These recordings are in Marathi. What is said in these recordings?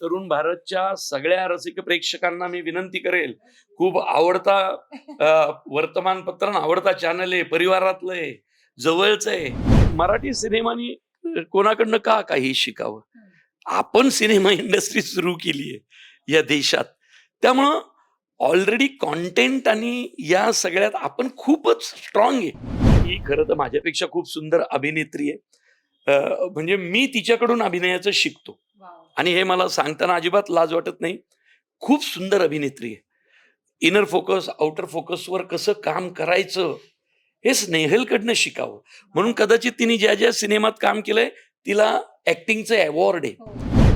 तरुण भारतच्या सगळ्या रसिक प्रेक्षकांना मी विनंती करेल. खूप आवडता वर्तमानपत्र आवडता चॅनल आहे. परिवारातलं आहे. जवळचं आहे. मराठी सिनेमानी कोणाकडनं का काही शिकावं? आपण सिनेमा इंडस्ट्री सुरू केली आहे या देशात. त्यामुळं ऑलरेडी कॉन्टेंट आणि या सगळ्यात आपण खूपच स्ट्रॉंग आहे. ही खरं तर माझ्यापेक्षा खूप सुंदर अभिनेत्री आहे. म्हणजे मी तिच्याकडून अभिनयाचं शिकतो. आणि हे मला सांगताना अजिबात लाज वाटत नाही. खूप सुंदर अभिनेत्री आहे. इनर फोकस आउटर फोकसवर कसं काम करायचं हे स्नेहलकडनं शिकावं. म्हणून कदाचित तिने ज्या ज्या सिनेमात काम केलंय तिला ऍक्टिंगचं अवॉर्ड आहे.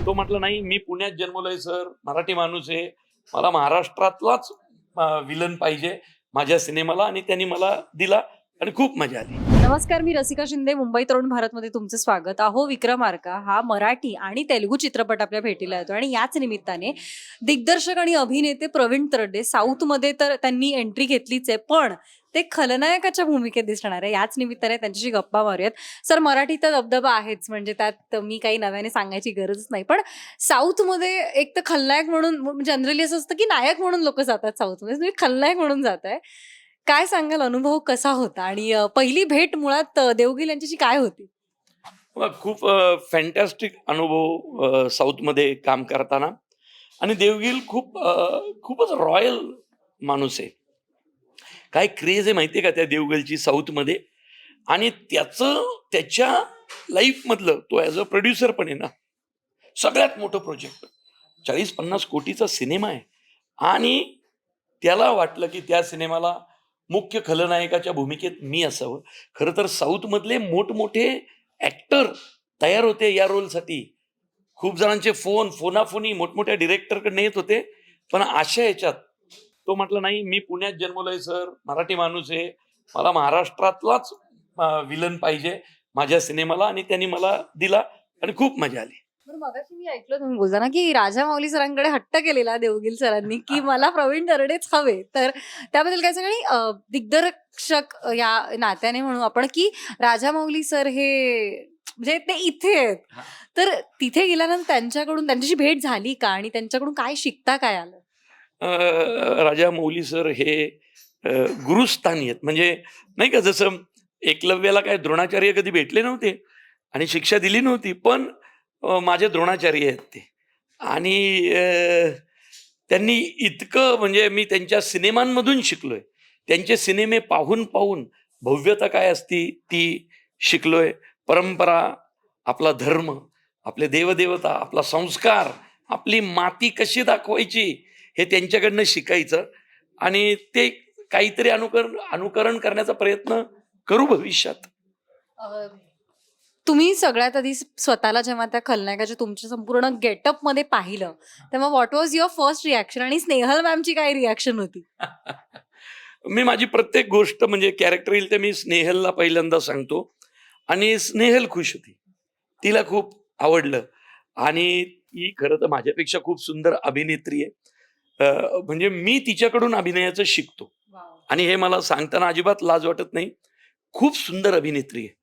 तो म्हटलं नाही मी पुण्यात जन्मलोय सर. मराठी माणूस आहे. मला महाराष्ट्रातलाच विलन पाहिजे माझ्या सिनेमाला आणि त्यांनी मला दिला. आणि खूप मजा आली. नमस्कार मी रसिका शिंदे मुंबई तरुण भारतमध्ये तुमचं स्वागत. आहो विक्रमार्का हा मराठी आणि तेलुगू चित्रपट आपल्या भेटीला येतो आणि याच निमित्ताने दिग्दर्शक आणि अभिनेते प्रवीण तरडे साऊथमध्ये तर त्यांनी एंट्री घेतलीच आहे पण ते खलनायकाच्या भूमिकेत दिसणार आहे. याच निमित्ताने त्यांच्याशी गप्पा मारूयात. सर मराठी तर दबदबा आहेच म्हणजे त्यात मी काही नव्याने सांगायची गरजच नाही पण साऊथमध्ये एक तर खलनायक म्हणून म्हणजे जनरली असं असतं की नायक म्हणून लोक जातात साऊथमध्ये तुम्ही खलनायक म्हणून जात आहे. काय सांगाल? अनुभव कसा होता? आणि अ, पहिली भेट मुळात अ, देवगिल यांच्याशी काय होती? मला खूप फॅन्टॅस्टिक अनुभव अ, साऊथमध्ये काम करताना. आणि देवगिल खूप अ, खूपच रॉयल माणूस आहे. काय क्रेज आहे माहिती आहे का त्या देवगिलची साऊथमध्ये आणि त्याचं त्याच्या लाईफमधलं तो ॲज अ प्रोड्युसर पण आहे ना सगळ्यात मोठं प्रोजेक्ट चाळीस पन्नास कोटीचा सिनेमा आहे. आणि त्याला वाटलं की त्या सिनेमाला मुख्य खलनायकाच्या भूमिकेत मी असावं. खरं तर साऊथमधले मोठमोठे ॲक्टर तयार होते या रोलसाठी. खूप जणांचे फोन फोनाफोनी मोठमोठ्या डिरेक्टरकडे येत होते. पण अशा याच्यात तो म्हटलं नाही मी पुण्यात जन्मलोय सर. मराठी माणूस आहे. मला महाराष्ट्रातलाच विलन पाहिजे. माझ्या सिनेमाला आणि त्यांनी मला दिला आणि खूप मजा आली. बरं मगाशी मी ऐकलं तुम्ही बोलताना की राजा माऊली सरांकडे हट्ट केलेला देवगिल सरांनी की मला प्रवीण दरडेच हवे. तर त्याबद्दल काय सांगा आणि दिग्दर्शक या नात्याने म्हणू आपण की राजा माऊली सर हे म्हणजे ते इथे आहेत. तर तिथे गेल्यानंतर त्यांच्याकडून त्यांच्याशी भेट झाली का? आणि त्यांच्याकडून काय शिकता काय आलं? राजा मौली सर हे गुरुस्थानी आहेत. म्हणजे नाही का जसं एकलव्याला काय द्रोणाचार्य कधी भेटले नव्हते आणि शिक्षा दिली नव्हती पण माझे द्रोणाचार्य आहेत ते. आणि त्यांनी इतकं म्हणजे मी त्यांच्या सिनेमांमधून शिकलोय. त्यांचे सिनेमे पाहून पाहून भव्यता काय असती ती शिकलोय. परंपरा आपला धर्म आपले देवदेवता आपला संस्कार आपली माती कशी दाखवायची हे त्यांच्याकडनं शिकायचं. आणि ते काहीतरी अनुकरण अनुकरण करण्याचा प्रयत्न करू भविष्यात. तुम्ही सगळ्यात आधी स्वतःला जेव्हा त्या खलनायकाच्या तुमच्या संपूर्ण गेटअपमध्ये पाहिलं तेव्हा what was your first reaction आणि स्नेहल मॅमची काय रिॲक्शन होती? मी माझी प्रत्येक गोष्ट म्हणजे कॅरेक्टर येईल ते मी स्नेहलला पहिल्यांदा सांगतो. आणि स्नेहल खुश होती. तिला खूप आवडलं. आणि ती खरं तर माझ्यापेक्षा खूप सुंदर अभिनेत्री आहे. म्हणजे मी तिच्याकडून अभिनयाचं शिकतो. आणि हे मला सांगताना अजिबात लाज वाटत नाही. खूप सुंदर अभिनेत्री आहे.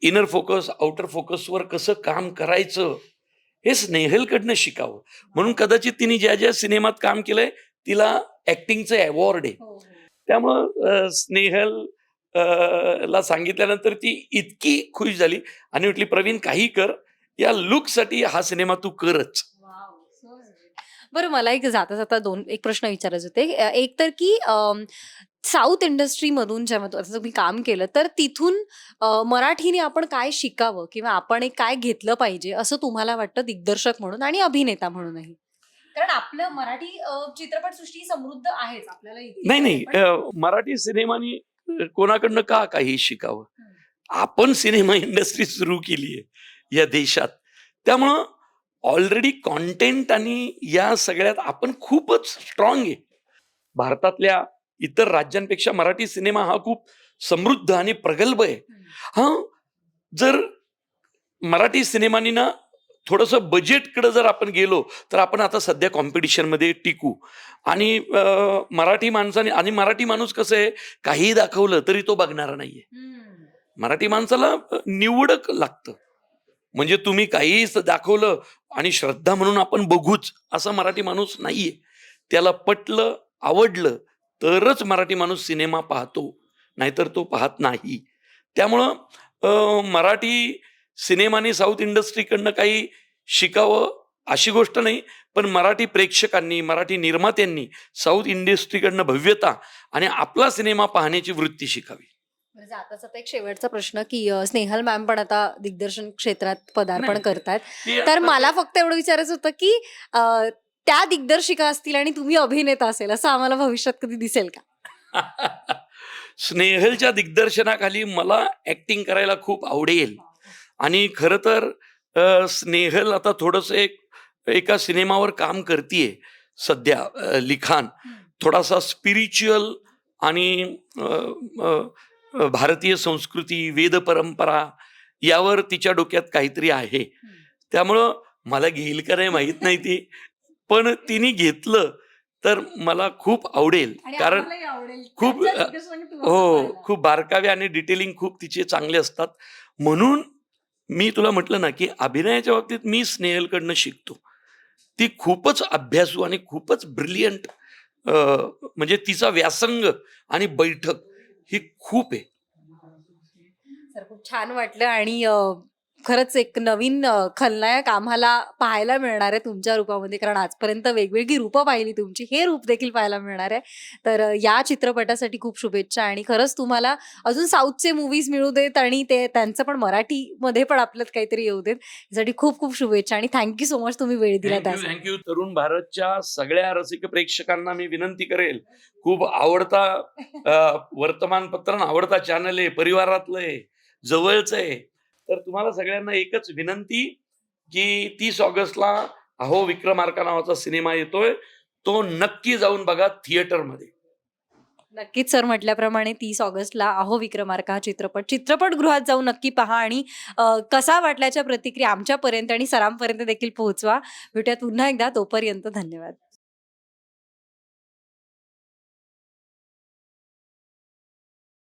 इनर फोकस आउटर फोकसवर कसं काम करायचं हे स्नेहलकडनं शिकावं. म्हणून कदाचित तिने ज्या ज्या सिनेमात काम केलंय तिला ऍक्टिंगचं अवॉर्ड आहे. त्यामुळं अं, स्नेहल अं, ला सांगितल्यानंतर ती इतकी खुश झाली. आणि म्हटली प्रवीण काही कर या लुकसाठी हा सिनेमा तू करच. बरं मला एक जाता जाता दोन एक प्रश्न विचारायचे होते. अ, एक तर की अम, साऊथ इंडस्ट्रीमधून जेव्हा तू- आता तुम्ही काम केलं तर तिथून अ, मराठीने आपण काय शिकावं किंवा आपण एक काय घेतलं पाहिजे असं तुम्हाला वाटतं दिग्दर्शक म्हणून आणि अभिनेता म्हणूनही? कारण आपलं मराठी अ, चित्रपटसृष्टी समृद्ध आहेच आपल्याला इथे. नाही नाही पण- अं, मराठी सिनेमानी अं, कोणाकडनं का काही शिकावं? आपण सिनेमा इंडस्ट्री सुरू केली आहे या देशात. त्यामुळं ऑलरेडी कॉन्टेंट आणि या सगळ्यात आपण खूपच स्ट्रॉंग आहे. भारतातल्या इतर राज्यांपेक्षा मराठी सिनेमा हा खूप समृद्ध आणि प्रगल्भ आहे. हा? जर मराठी सिनेमानी ना थोडंसं बजेटकडे जर आपण गेलो तर आपण आता सध्या कॉम्पिटिशनमध्ये टिकू. आणि मराठी माणसाने आणि मराठी माणूस कसं आहे काही दाखवलं तरी तो बघणारा नाहीये. मराठी माणसाला निवडक लागतं. म्हणजे तुम्ही काहीच दाखवलं आणि श्रद्धा म्हणून आपण बघूच असा मराठी माणूस नाहीये. त्याला पटलं आवडलं तरच मराठी माणूस सिनेमा पाहतो नाहीतर तो पाहत नाही. त्यामुळं मराठी सिनेमाने साऊथ इंडस्ट्रीकडनं काही शिकावं अशी गोष्ट नाही पण मराठी प्रेक्षकांनी मराठी निर्मात्यांनी साऊथ इंडस्ट्रीकडनं भव्यता आणि आपला सिनेमा पाहण्याची वृत्ती शिकावी. म्हणजे आता एक शेवटचा प्रश्न की अ, स्नेहल मॅम पण आता दिग्दर्शन क्षेत्रात पदार्पण नाही. करतायत ते तर आता- मला फक्त एवढं विचारायचं होतं की अ, त्या दिग्दर्शिका असतील आणि तुम्ही अभिनेता असेल असं आम्हाला भविष्यात कधी दिसेल का? स्नेहलच्या दिग्दर्शनाखाली मला ऍक्टिंग करायला खूप आवडेल. आणि खरं तर अ, स्नेहल आता थोडंसं एक एका सिनेमावर काम करतीये सध्या अ, लिखाण. थोडासा स्पिरिच्युअल आणि अ, अ, अ, भारतीय संस्कृती वेद परंपरा यावर तिच्या डोक्यात काहीतरी आहे. त्यामुळं मला घेईल का नाही माहीत नाही ती. पण तिने घेतलं तर मला खूप आवडेल. कारण खूप, हो खूप बारकावे आणि डिटेलिंग खूप तिचे चांगले असतात. म्हणून मी तुला म्हटलं ना की अभिनयाच्या बाबतीत मी स्नेहलकडनं शिकतो. ती खूपच अभ्यासू आणि खूपच ब्रिलियंट म्हणजे तिचा व्यासंग आणि बैठक ही खूप आहे. सर खूप छान वाटलं आणि खरंच एक नवीन खलनायक आम्हाला पाहायला मिळणार आहे तुमच्या रूपामध्ये. कारण आजपर्यंत वेगवेगळी रूपं पाहिली तुमची हे रूप देखील पाहायला मिळणार आहे. तर या चित्रपटासाठी खूप शुभेच्छा आणि खरंच तुम्हाला अजून साऊथचे मूवीज मिळू देत आणि ते त्यांचं पण मराठीमध्ये पण आपल्यात काहीतरी येऊ देत. यासाठी खूप खूप शुभेच्छा आणि थँक्यू सो मच तुम्ही वेळ दिला थँक्यू तरुण भारतच्या सगळ्या रसिक प्रेक्षकांना मी विनंती करेल. खूप आवडता वर्तमानपत्र आवडता चॅनल आहे. परिवारातलं आहे. जवळचं आहे. तर तुम्हाला सगळ्यांना एकच विनंती की तीस ऑगस्टला अहो विक्रमार्का नावाचा सिनेमा येतोय. तो नक्की जाऊन बघा थिएटरमध्ये. नक्कीच सर म्हटल्याप्रमाणे तीस ऑगस्टला अहो विक्रमार्का हा चित्रपट चित्रपटगृहात जाऊन नक्की पहा आणि कसा वाटल्याच्या प्रतिक्रिया आमच्यापर्यंत आणि सरांपर्यंत देखील पोहोचवा. भेटूयात पुन्हा एकदा तोपर्यंत धन्यवाद.